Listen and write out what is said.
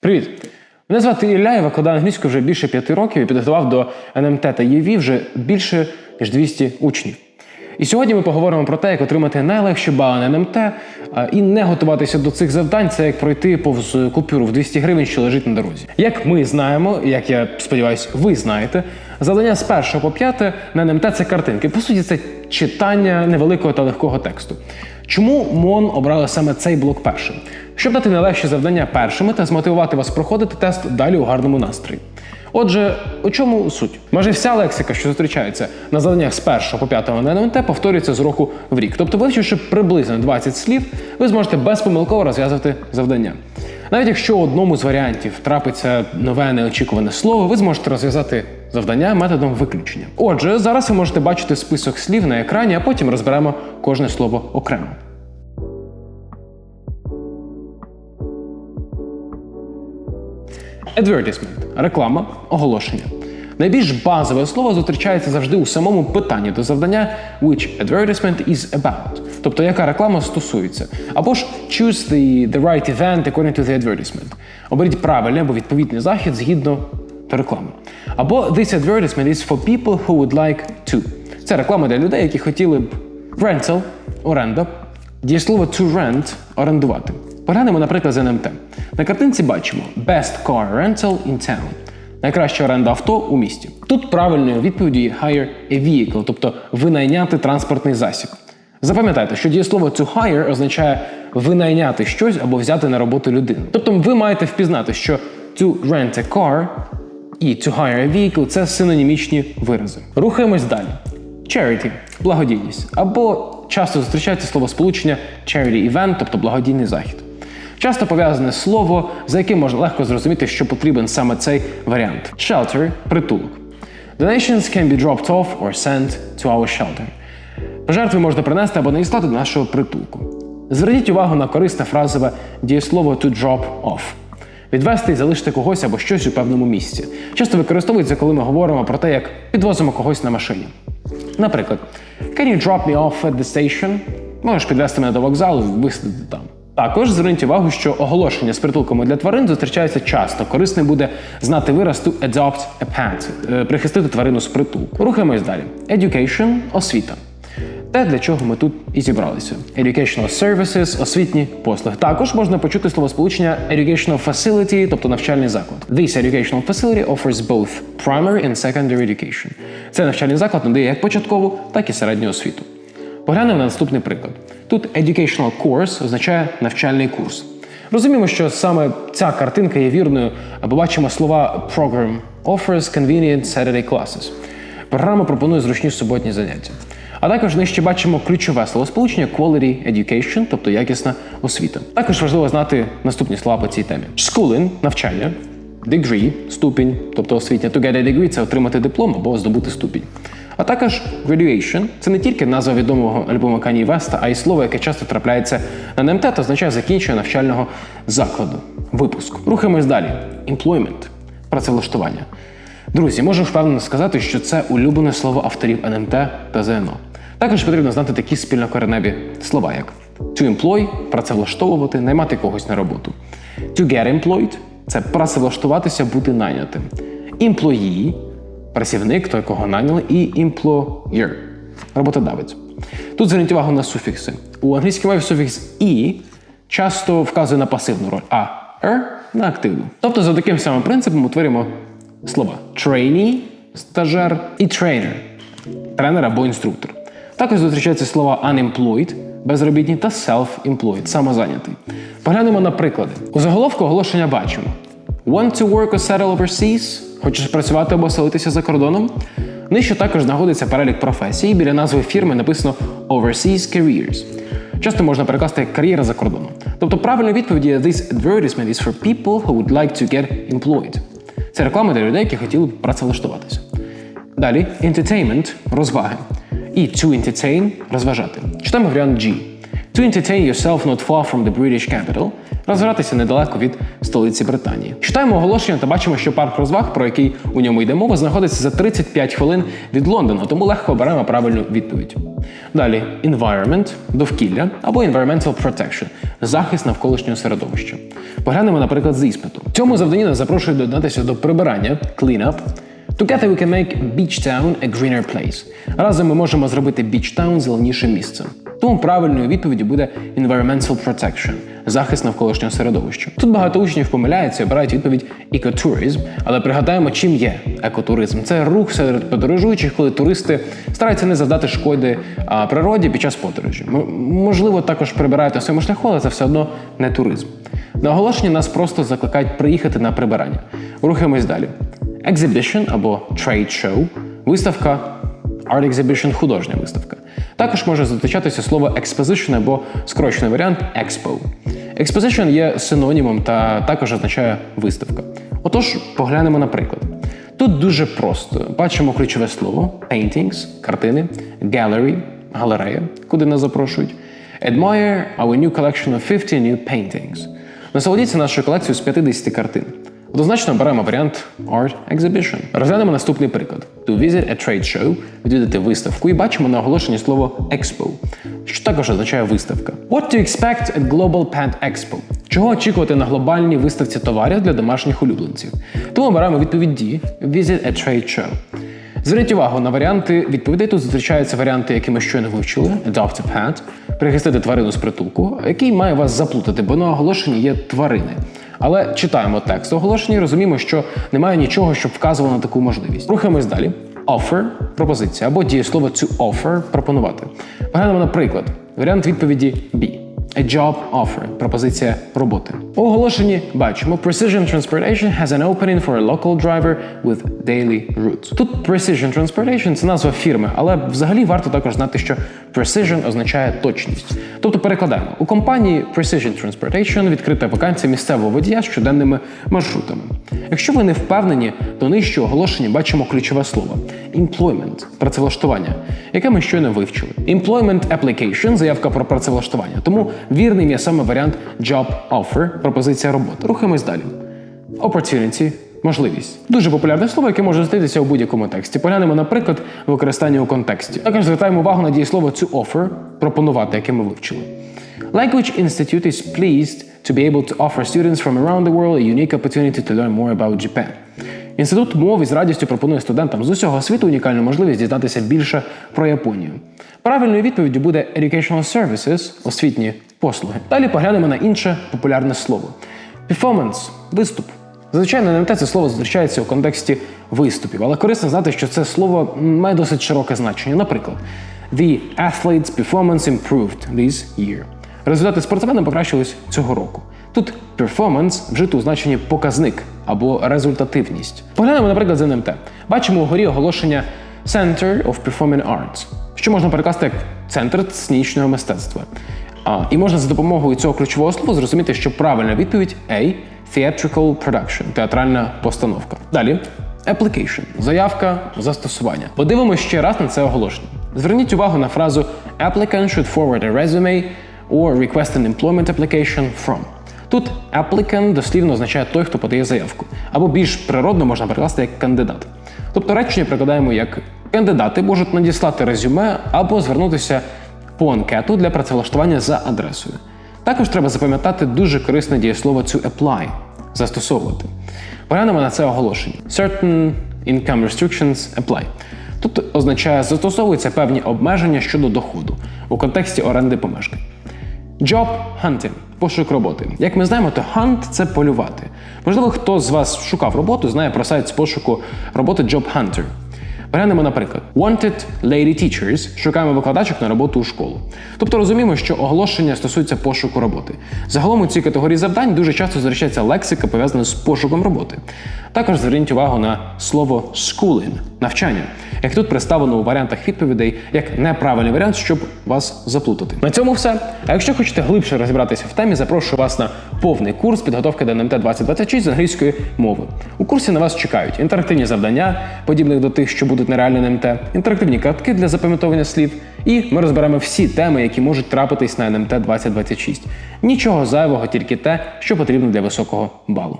Привіт! Мене звати Ілля, я викладаю англійську вже більше п'яти років і підготував до НМТ та ЄВІ вже більше ніж 200 учнів. І сьогодні ми поговоримо про те, як отримати найлегші бали на НМТ і не готуватися до цих завдань. Це як пройти повз купюру в 200 гривень, що лежить на дорозі. Як ми знаємо, як я сподіваюся, ви знаєте, завдання з 1 по 5 на НМТ це картинки. По суті, це читання невеликого та легкого тексту. Чому МОН обрали саме цей блок першим? Щоб дати найлегші завдання першими та змотивувати вас проходити тест далі у гарному настрої. Отже, у чому суть? Майже вся лексика, що зустрічається на завданнях з 1 по 5 на НМТ, повторюється з року в рік. Тобто, вивчивши приблизно 20 слів, ви зможете безпомилково розв'язувати завдання. Навіть якщо одному з варіантів трапиться нове неочікуване слово, ви зможете розв'язати завдання методом виключення. Отже, зараз ви можете бачити список слів на екрані, а потім розберемо кожне слово окремо. Advertisement – реклама, оголошення. Найбільш базове слово зустрічається завжди у самому питанні до завдання which advertisement is about, тобто яка реклама стосується. Або ж choose the, the right event according to the advertisement. Оберіть правильний або відповідний захід згідно до реклами. Або this advertisement is for people who would like to. Це реклама для людей, які хотіли б rental – оренда, дієслово to rent орендувати. Поглянемо, наприклад, з НМТ. На картинці бачимо Best Car Rental in Town. Найкраща оренда авто у місті. Тут правильною відповіддю є hire a vehicle, тобто винайняти транспортний засіб. Запам'ятайте, що дієслово to hire означає винайняти щось або взяти на роботу людину. Тобто ви маєте впізнати, що to rent a car і to hire a vehicle це синонімічні вирази. Рухаємось далі. Charity – благодійність. Або часто зустрічається словосполучення charity event, тобто благодійний захід. Часто пов'язане слово, за яким можна легко зрозуміти, що потрібен саме цей варіант. Shelter – притулок. Donations can be dropped off or sent to our shelter. Пожертви можна принести або надіслати до нашого притулку. Зверніть увагу на корисне фразове дієслово to drop off. Відвести і залишити когось або щось у певному місці. Часто використовується, коли ми говоримо про те, як підвозимо когось на машині. Наприклад, Can you drop me off at the station? Можеш підвести мене до вокзалу і висадити там. Також зверніть увагу, що оголошення з притулками для тварин зустрічаються часто. Корисним буде знати вираз to adopt a pet е, – прихистити тварину з притулку. Рухаємось далі. Education – освіта. Те, для чого ми тут і зібралися. Educational services – освітні послуги. Також можна почути словосполучення educational facility, тобто навчальний заклад. This educational facility offers both primary and secondary education. Цей навчальний заклад надає як початкову, так і середню освіту. Поглянемо на наступний приклад. Тут educational course означає навчальний курс. Розуміємо, що саме ця картинка є вірною, або бачимо слова program offers convenient Saturday classes. Програма пропонує зручні суботні заняття. А також нижче бачимо ключове словосполучення quality education, тобто якісна освіта. Також важливо знати наступні слова по цій темі: schooling – навчання, degree – ступінь, тобто освітня. To get a degree – це отримати диплом або здобути ступінь. А також graduation – це не тільки назва відомого альбому Кані Веста, а й слово, яке часто трапляється на НМТ та означає закінчення навчального закладу. Випуск. Рухаємось далі. Employment – працевлаштування. Друзі, можу впевнено сказати, що це улюблене слово авторів НМТ та ЗНО. Також потрібно знати такі спільнокореневі слова, як to employ – працевлаштовувати, наймати когось на роботу. To get employed – це працевлаштуватися, бути найнятим. Employee – працівник, той, кого найняли, і employer – роботодавець. Тут зверніть увагу на суфікси. У англійській мові суфікс «і» часто вказує на пасивну роль, а «er» – на активну. Тобто, за таким самим принципом утворюємо слова trainee – стажер і trainer – тренер або інструктор. Також зустрічаються слова unemployed – безробітні та self-employed – самозайнятий. Поглянемо на приклади. У заголовку оголошення бачимо Want to work or settle overseas? Хочеш працювати або селитися за кордоном? Нижче також знаходиться перелік професій. Біля назви фірми написано Overseas Careers. Часто можна перекласти кар'єра за кордоном. Тобто правильна відповідь є This advertisement is for people who would like to get employed. Це реклама для людей, які хотіли б працевлаштуватися. Далі entertainment – розваги. І to entertain – розважати. Читаємо варіант G. To entertain yourself not far from the British capital – розважатися недалеко від столиці Британії. Читаємо оголошення та бачимо, що парк розваг, про який у ньому йде мова, знаходиться за 35 хвилин від Лондона, тому легко оберемо правильну відповідь. Далі environment – довкілля або environmental protection захист навколишнього середовища. Поглянемо, наприклад, з іспиту. Цьому завданні нас запрошують доєднатися до прибирання clean up. Together we can make Beach Town a greener place. Разом ми можемо зробити Beach Town зеленішим місцем. Тому правильною відповіддю буде environmental protection – захист навколишнього середовища. Тут багато учнів помиляються і обирають відповідь екотуризм, але пригадаємо, чим є екотуризм. Це рух серед подорожуючих, коли туристи стараються не завдати шкоди природі під час подорожі. Можливо, також прибирають на своєму шляху, але це все одно не туризм. На оголошенні нас просто закликають приїхати на прибирання. Рухаємось далі. Exhibition або trade show – виставка Art Exhibition – художня виставка. Також може зустрічатися слово exposition або скорочений варіант expo. Exposition є синонімом та також означає виставка. Отож, поглянемо на приклад. Тут дуже просто. Бачимо ключове слово paintings – картини, gallery – галерея, куди нас запрошують. Admire our new collection of 50 new paintings. Насолодіться нашою колекцією з 50 картин. Однозначно беремо варіант Art Exhibition. Розглянемо наступний приклад. To visit a trade show – відвідати виставку і бачимо на оголошенні слово Expo, що також означає виставка. What to expect at Global Pet Expo? Чого очікувати на глобальній виставці товарів для домашніх улюбленців? Тому беремо відповідь D – Visit a trade show. Зверніть увагу на варіанти відповідей. Тут зустрічаються варіанти, які ми щойно вивчили: adopt a pet, прихистити тварину з притулку, який має вас заплутати, бо на оголошенні є тварини. Але читаємо текст оголошення і розуміємо, що немає нічого, щоб вказувало на таку можливість. Рухаємось далі. Offer – пропозиція або дієслово to offer – пропонувати. Поглянемо на приклад. Варіант відповіді B. A job offer – пропозиція роботи. У оголошенні бачимо Precision Transportation has an opening for a local driver with daily routes. Тут Precision Transportation – це назва фірми, але взагалі варто також знати, що Precision означає точність. Тобто перекладаємо. У компанії Precision Transportation відкрита вакансія місцевого водія з щоденними маршрутами. Якщо ви не впевнені, то нижче у оголошенні бачимо ключове слово employment – працевлаштування, яке ми щойно вивчили. Employment application – заявка про працевлаштування. Тому вірним є саме варіант job offer – пропозиція роботи. Рухаємось далі. Opportunity – можливість. Дуже популярне слово, яке може зустрітися у будь-якому тексті. Поглянемо, наприклад, використання у контексті. Також звертаємо увагу на дієслово to offer – пропонувати, яке ми вивчили. Language Institute is pleased to be able to offer students from around the world a unique opportunity to learn more about Japan. Інститут мов із радістю пропонує студентам з усього світу унікальну можливість дізнатися більше про Японію. Правильною відповіддю буде Educational Services – освітні послуги. Далі поглянемо на інше популярне слово. Performance – виступ. Зазвичай на НМТ це слово зустрічається у контексті виступів, але корисно знати, що це слово має досить широке значення. Наприклад, The athlete's performance improved this year. Результати спортсмена покращились цього року. Тут performance вжито у значенні показник або результативність. Поглянемо, наприклад, з НМТ. Бачимо угорі оголошення Center of Performing Arts, що можна перекласти як центр сценічного мистецтва. А, і можна за допомогою цього ключового слова зрозуміти, що правильна відповідь A – theatrical production – театральна постановка. Далі application – заявка, застосування. Подивимося ще раз на це оголошення. Зверніть увагу на фразу applicant should forward a resume or request an employment application from. Тут applicant дослівно означає той, хто подає заявку, або більш природно можна перекласти як кандидат. Тобто речення прикладаємо як кандидати можуть надіслати резюме або звернутися по анкету для працевлаштування за адресою. Також треба запам'ятати дуже корисне дієслово to apply застосовувати. Поглянемо на це оголошення. Certain income restrictions apply. Тут означає застосовуються певні обмеження щодо доходу у контексті оренди помешкань. Job hunting – пошук роботи. Як ми знаємо, то hunt – це полювати. Можливо, хто з вас шукав роботу, знає про сайт з пошуку роботи Job Hunter. Переглянемо, наприклад, Wanted Lady Teachers шукаємо викладачок на роботу у школу. Тобто розуміємо, що оголошення стосується пошуку роботи. Загалом у цій категорії завдань дуже часто зустрічається лексика, пов'язана з пошуком роботи. Також зверніть увагу на слово schooling – навчання, як тут представлено у варіантах відповідей як неправильний варіант, щоб вас заплутати. На цьому все. А якщо хочете глибше розібратися в темі, запрошую вас на повний курс підготовки до НМТ 2026 з англійської мови. У курсі на вас чекають інтерактивні завдання, подібних до тих, що будуть на реальній НМТ, інтерактивні картки для запам'ятовування слів, і ми розберемо всі теми, які можуть трапитись на НМТ 2026. Нічого зайвого, тільки те, що потрібно для високого балу.